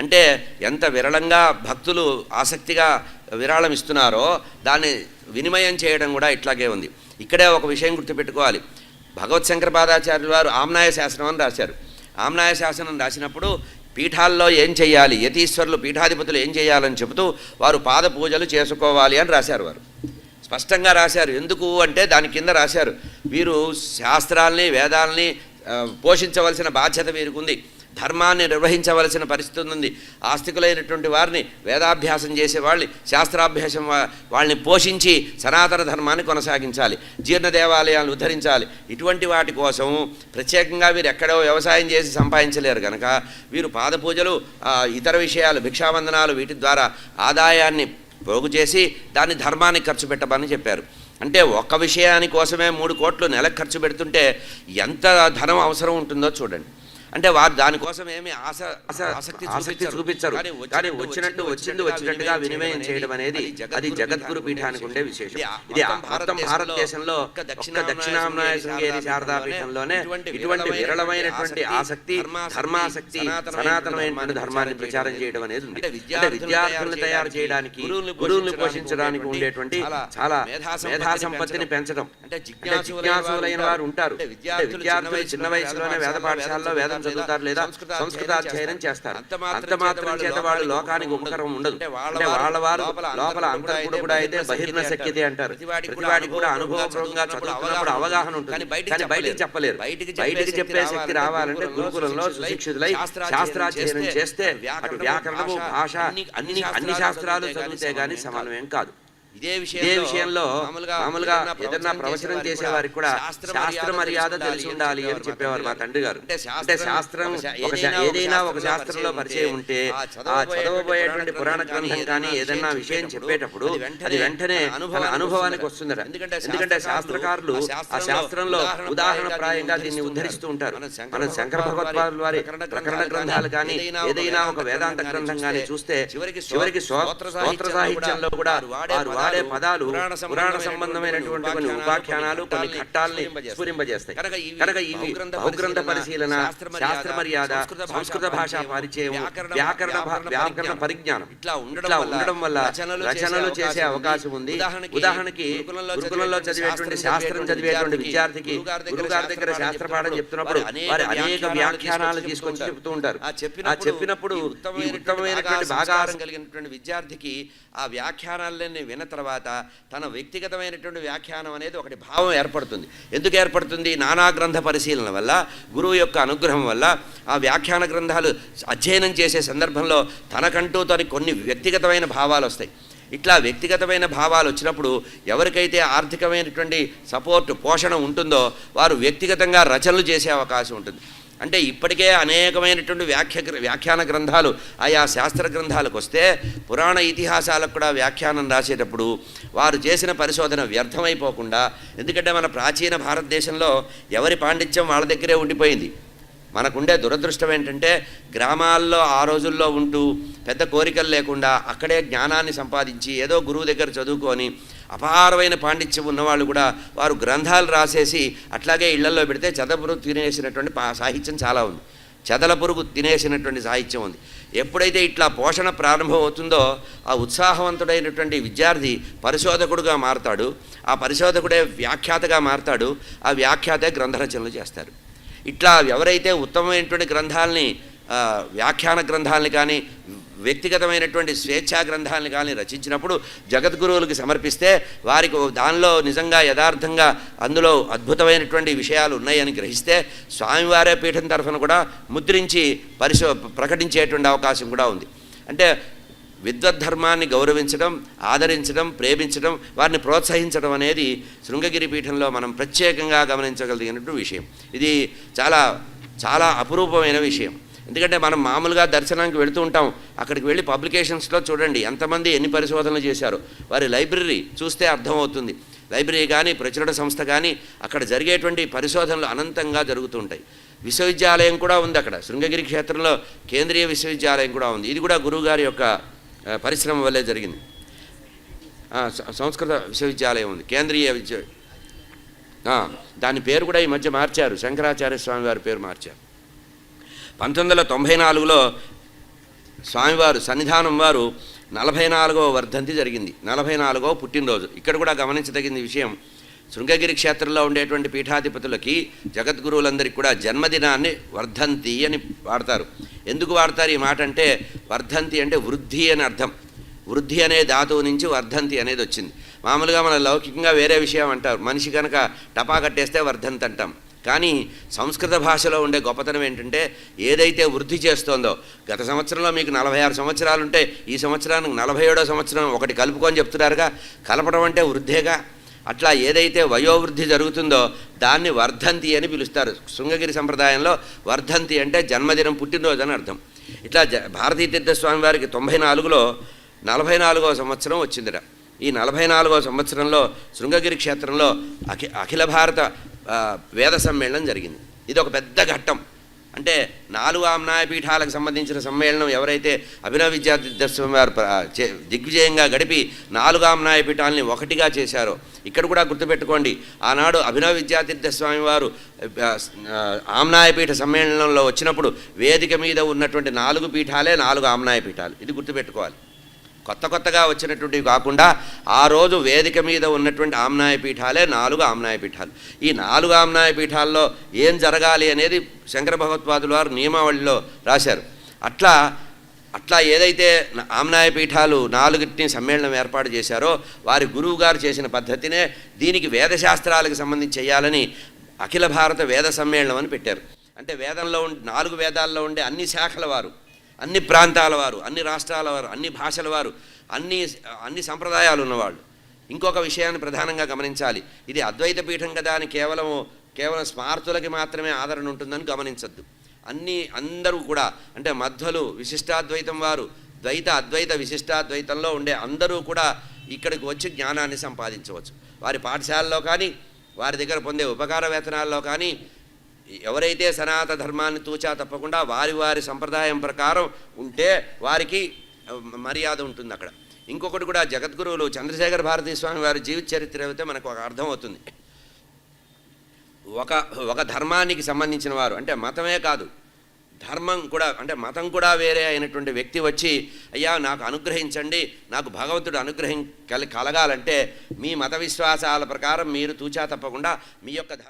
అంటే ఎంత విరళంగా భక్తులు ఆసక్తిగా విరాళం ఇస్తున్నారో దాన్ని వినిమయం చేయడం కూడా ఇట్లాగే ఉంది. ఇక్కడే ఒక విషయం గుర్తుపెట్టుకోవాలి. భగవత్ శంకరపాదాచార్యులు వారు ఆమ్నాయ శాసనం అని రాశారు. ఆమ్నాయ శాసనం రాసినప్పుడు పీఠాల్లో ఏం చేయాలి యతీశ్వరులు పీఠాధిపతులు ఏం చేయాలని చెబుతూ వారు పాద పూజలు చేసుకోవాలి అని రాశారు వారు. స్పష్టంగా రాశారు. ఎందుకు అంటే దాని కింద రాశారు. వీరు శాస్త్రాల్ని వేదాల్ని పోషించవలసిన బాధ్యత వీరికి ఉంది. ధర్మాన్ని నిర్వహించవలసిన పరిస్థితి ఉంది. ఆస్తికులైనటువంటి వారిని వేదాభ్యాసం చేసే వాళ్ళని శాస్త్రాభ్యాసం వాళ్ళని పోషించి సనాతన ధర్మాన్ని కొనసాగించాలి. జీర్ణ దేవాలయాలను ఉద్ధరించాలి. ఇటువంటి వాటి కోసం ప్రత్యేకంగా వీరు ఎక్కడో వ్యవసాయం చేసి సంపాదించలేరు కనుక వీరు పాదపూజలు ఇతర విషయాలు భిక్షావందనాలు వీటి ద్వారా ఆదాయాన్ని పోగు చేసి దాన్ని ధర్మానికి ఖర్చు పెట్టమని చెప్పారు. అంటే ఒక్క విషయాని కోసమే మూడు కోట్లు నెలకు ఖర్చు పెడుతుంటే ఎంత ధనం అవసరం ఉంటుందో చూడండి. అంటే వారు దానికోసం ఏమి ఆశ ఆసక్తి ఆసక్తి చూపించరు. కానీ వచ్చినట్టు వచ్చింది వచ్చినట్టుగా వినిమయం చేయడం అనేది అది జగద్గురు పీఠానికి ఉండే విశేషం. ఇది మొత్తం భారతదేశంలో ఒక్క దక్షిణామ్నాయ శృంగేరి శారదా పీఠంలోనే ఇటువంటి విరళమైనటువంటి ఆసక్తి ధర్మాసక్తి సనాతనమైనటువంటి ధర్మాన్ని ప్రచారం చేయడం అనేది ఉంది. అంటే విద్యార్థులను తయారు చేయడానికి గురువుల్ని పోషించడానికి ఉండేటువంటి చాలా మేధా సంపత్తిని పెంచడం. అంటే జిజ్ఞాసులైన వారు ఉంటారు. విద్యార్థులు చిన్న వయసులోనే వేద పాఠశాలలో వేదం చదువుతారు లేదా సంస్కృత అధ్యయనం చేస్తారు. అంత మాత్రం చేత వాళ్ళు లోకానికి ఉపకరం ఉండదు. అంటే వాళ్ళ వారు లోపల అంతర్పుడు కూడా అయితే బహిర్న శక్యతే అంటారు. ప్రతివాడికి కూడా అనుభవపూర్వకంగా చదువుతున్నప్పుడు అవగాహన ఉంటుంది. కానీ బయటికి చెప్పలేరు. బయటికి చెప్పే శక్తి రావాలంటే గురుకులంలో సుశిక్షితులై శాస్త్రాధ్యయనం చేస్తే అటు వ్యాకరణము భాష అన్ని అన్ని శాస్త్రాలు చదివితే గానీ సమానమేం కాదు. ఇదే విషయంలో మామూలుగా ఏదన్నా ప్రవచనం చేసే వారికి కూడా శాస్త్ర మర్యాద తెలిసి ఉండాలి అని చెప్పేవారు మా తండ్రి గారు. అంటే శాస్త్రం ఒక ఏదైనా ఒక శాస్త్రంలో పరిచయం ఉంటే ఆ చదవబోయేటువంటి పురాణ గ్రంథం కానీ ఏదన్నా విషయం చెప్పేటప్పుడు అది వెంటనే తన అనుభవానికి వస్తుందట ఎందుకంటే శాస్త్రకారులు ఆ శాస్త్రంలో ఉదాహరణ ప్రాయంగా దీన్ని ఉద్ధరిస్తూ ఉంటారు. మన శంకర భగవత్పాదుల వారి ప్రకరణ గ్రంథాలు కానీ ఏదైనా ఒక వేదాంత గ్రంథం కానీ చూస్తే చివరికి స్తోత్ర సాహిత్యంలో కూడా వారు వాడే పదాలు పురాణ సంబంధమైనటువంటి కొన్ని ఉపాఖ్యానాలు కొన్ని ఘట్టాల్ని స్ఫురింపజేస్తాయి. కనుక ఇవి బహుగ్రంథ పరిశీలన శాస్త్ర మర్యాద సంస్కృత భాషా పరిచయం వ్యాకరణ వ్యాకరణ పరిజ్ఞానం. ఇట్లా ఉండడం వల్ల రచనలు చేసే అవకాశం ఉంది. ఉదాహరణకి గురుకులంలో చదివేటువంటి శాస్త్రం చదివేటువంటి విద్యార్థికి గురుగారి దగ్గర శాస్త్ర పాఠం చెప్తున్నప్పుడు వారి అనేక వ్యాఖ్యానాలు తీసుకొచ్చి చెప్తూ ఉంటారు ఆ చెప్పినప్పుడు ఈ ఉత్తమమైనటువంటి బాగా కలిగినటువంటి విద్యార్థికి ఆ వ్యాఖ్యానాలన్నీ విన్న తర్వాత తన వ్యక్తిగతమైనటువంటి వ్యాఖ్యానం అనేది ఒకటి భావం ఏర్పడుతుంది. ఎందుకు ఏర్పడుతుంది? నానా గ్రంథ పరిశీలన వల్ల గురువు యొక్క అనుగ్రహం వల్ల ఆ వ్యాఖ్యాన గ్రంథాలు అధ్యయనం చేసే సందర్భంలో తనకంటూ తన కొన్ని వ్యక్తిగతమైన భావాలు వస్తాయి. ఇట్లా వ్యక్తిగతమైన భావాలు వచ్చినప్పుడు ఎవరికైతే ఆర్థికమైనటువంటి సపోర్ట్ పోషణ ఉంటుందో వారు వ్యక్తిగతంగా రచనలు చేసే అవకాశం ఉంటుంది. అంటే ఇప్పటికే అనేకమైనటువంటి వ్యాఖ్య వ్యాఖ్యాన గ్రంథాలు ఆయా శాస్త్ర గ్రంథాలకు వస్తే పురాణ ఇతిహాసాలకు కూడా వ్యాఖ్యానం రాసేటప్పుడు వారు చేసిన పరిశోధన వ్యర్థమైపోకుండా ఎందుకంటే మన ప్రాచీన భారతదేశంలో ఎవరి పాండిత్యం వాళ్ళ దగ్గరే ఉండిపోయింది. మనకుండే దురదృష్టం ఏంటంటే గ్రామాల్లో ఆ రోజుల్లో ఉంటూ పెద్ద కోరికలు లేకుండా అక్కడే జ్ఞానాన్ని సంపాదించి ఏదో గురువు దగ్గర చదువుకొని అపారమైన పాండిత్యం ఉన్నవాళ్ళు కూడా వారు గ్రంథాలు రాసేసి అట్లాగే ఇళ్ళలో పెడితే చదపురుగు తినేసినటువంటి సాహిత్యం చాలా ఉంది. చెదల పురుగు తినేసినటువంటి సాహిత్యం ఉంది. ఎప్పుడైతే ఇట్లా పోషణ ప్రారంభం అవుతుందో ఆ ఉత్సాహవంతుడైనటువంటి విద్యార్థి పరిశోధకుడుగా మారతాడు. ఆ పరిశోధకుడే వ్యాఖ్యాతగా మారతాడు. ఆ వ్యాఖ్యాతే గ్రంథరచనలు చేస్తారు. ఇట్లా ఎవరైతే ఉత్తమమైనటువంటి గ్రంథాలని వ్యాఖ్యాన గ్రంథాలని కానీ వ్యక్తిగతమైనటువంటి స్వేచ్ఛా గ్రంథాలను కానీ రచించినప్పుడు జగద్గురువులకు సమర్పిస్తే వారికి దానిలో నిజంగా యథార్థంగా అందులో అద్భుతమైనటువంటి విషయాలు ఉన్నాయని గ్రహిస్తే స్వామివారే పీఠం తరఫున కూడా ముద్రించి పరిశో ప్రకటించేటువంటి అవకాశం కూడా ఉంది. అంటే విద్వద్ధర్మాన్ని గౌరవించడం ఆదరించడం ప్రేమించడం వారిని ప్రోత్సహించడం అనేది శృంగగిరి పీఠంలో మనం ప్రత్యేకంగా గమనించగలిగినట్టు విషయం. ఇది చాలా చాలా అపురూపమైన విషయం. ఎందుకంటే మనం మామూలుగా దర్శనానికి వెళుతూ ఉంటాం. అక్కడికి వెళ్ళి పబ్లికేషన్స్లో చూడండి ఎంతమంది ఎన్ని పరిశోధనలు చేశారు. వారి లైబ్రరీ చూస్తే అర్థమవుతుంది. లైబ్రరీ కానీ ప్రచురణ సంస్థ కానీ అక్కడ జరిగేటువంటి పరిశోధనలు అనంతంగా జరుగుతుంటాయి విశ్వవిద్యాలయం కూడా ఉంది అక్కడ. శృంగగిరి క్షేత్రంలో కేంద్రీయ విశ్వవిద్యాలయం కూడా ఉంది. ఇది కూడా గురువుగారి యొక్క పరిశ్రమ వల్లే జరిగింది. సంస్కృత విశ్వవిద్యాలయం ఉంది కేంద్రీయ విద్య దాని పేరు కూడా ఈ మధ్య మార్చారు శంకరాచార్య స్వామి వారి పేరు మార్చారు. పంతొమ్మిది వందల తొంభై నాలుగులో స్వామివారు సన్నిధానం వారు నలభై నాలుగవ వర్ధంతి జరిగింది. నలభై నాలుగవ పుట్టినరోజు. ఇక్కడ కూడా గమనించదగిన విషయం. శృంగగిరి క్షేత్రంలో ఉండేటువంటి పీఠాధిపతులకి జగద్గురువులందరికీ కూడా జన్మదినాన్ని వర్ధంతి అని వాడతారు. ఎందుకు వాడతారు ఈ మాట అంటే వర్ధంతి అంటే వృద్ధి అని అర్థం. వృద్ధి అనే ధాతువు నుంచి వర్ధంతి అనేది వచ్చింది. మామూలుగా మన లౌకికంగా వేరే విషయం అంటారు. మనిషి కనుక టపా కట్టేస్తే వర్ధంతి అంటాం. కానీ సంస్కృత భాషలో ఉండే గొప్పతనం ఏంటంటే ఏదైతే వృద్ధి చేస్తోందో గత సంవత్సరంలో మీకు నలభై ఆరు సంవత్సరాలు ఉంటే ఈ సంవత్సరానికి నలభై ఏడో సంవత్సరం ఒకటి కలుపుకొని చెప్తున్నారుగా కలపడం అంటే వృద్ధేగా? అట్లా ఏదైతే వయోవృద్ధి జరుగుతుందో దాన్ని వర్ధంతి అని పిలుస్తారు. శృంగగిరి సంప్రదాయంలో వర్ధంతి అంటే జన్మదినం పుట్టినరోజు అని అర్థం. ఇట్లా జ భారతీతీర్థస్వామి వారికి తొంభై నాలుగులో నలభై నాలుగవ సంవత్సరం వచ్చిందిట. ఈ నలభై నాలుగవ సంవత్సరంలో శృంగగిరి క్షేత్రంలో అఖి అఖిల భారత వేద సమ్మేళనం జరిగింది. ఇది ఒక పెద్ద ఘట్టం. అంటే నాలుగు ఆమ్నాయ పీఠాలకు సంబంధించిన సమ్మేళనం ఎవరైతే అభినవ విద్యార్థి వారు చే- దిగ్విజయంగా గడిపి నాలుగు ఆమ్నాయ పీఠాలని ఒకటిగా చేశారో ఇక్కడ కూడా గుర్తుపెట్టుకోండి. ఆనాడు అభినవ విద్యాతీర్థ స్వామి వారు ఆమ్నాయపీఠ సమ్మేళనంలో వచ్చినప్పుడు వేదిక మీద ఉన్నటువంటి నాలుగు పీఠాలే నాలుగు ఆమ్నాయ పీఠాలు ఇది గుర్తుపెట్టుకోవాలి. కొత్త కొత్తగా వచ్చినటువంటివి కాకుండా ఆ రోజు వేదిక మీద ఉన్నటువంటి ఆమ్నాయ పీఠాలే నాలుగు ఆమ్నాయ పీఠాలు. ఈ నాలుగు ఆమ్నాయ పీఠాల్లో ఏం జరగాలి అనేది శంకర భగవత్పాదులు వారు నియమావళిలో రాశారు. అట్లా అట్లా ఏదైతే ఆమ్నాయ పీఠాలు నాలుగిటిని సమ్మేళనం ఏర్పాటు చేశారో వారి గురువు గారు చేసిన పద్ధతినే దీనికి వేదశాస్త్రాలకు సంబంధించి చేయాలని అఖిల భారత వేద సమ్మేళనం అని పెట్టారు. అంటే వేదంలో ఉండే నాలుగు వేదాల్లో ఉండే అన్ని శాఖల వారు అన్ని ప్రాంతాల వారు అన్ని రాష్ట్రాల వారు అన్ని భాషల వారు అన్ని అన్ని సంప్రదాయాలు ఉన్నవాళ్ళు. ఇంకొక విషయాన్ని ప్రధానంగా గమనించాలి. ఇది అద్వైత పీఠం కదా అని కేవలం కేవలం స్మార్తులకి మాత్రమే ఆదరణ ఉంటుందని గమనించద్దు. అన్ని అందరూ కూడా అంటే మధ్వలు విశిష్టాద్వైతం వారు ద్వైత అద్వైత విశిష్టాద్వైతంలో ఉండే అందరూ కూడా ఇక్కడికి వచ్చి జ్ఞానాన్ని సంపాదించవచ్చు. వారి పాఠశాలలో కానీ వారి దగ్గర పొందే ఉపకార వేతనాల్లో కానీ ఎవరైతే సనాతన ధర్మాన్ని తూచా తప్పకుండా వారి వారి సంప్రదాయం ప్రకారం ఉంటే వారికి మర్యాద ఉంటుంది అక్కడ. ఇంకొకటి కూడా జగద్గురువులు చంద్రశేఖర భారతీ స్వామి వారి జీవిత చరిత్ర అయితే మనకు ఒక అర్థం అవుతుంది. ఒక ఒక ధర్మానికి సంబంధించిన వారు అంటే మతమే కాదు ధర్మం కూడా అంటే మతం కూడా వేరే అయినటువంటి వ్యక్తి వచ్చి అయ్యా నాకు అనుగ్రహించండి నాకు భగవంతుడు అనుగ్రహం కల కలగాలంటే మీ మత విశ్వాసాల ప్రకారం మీరు తూచా తప్పకుండా మీ యొక్క ధర్మ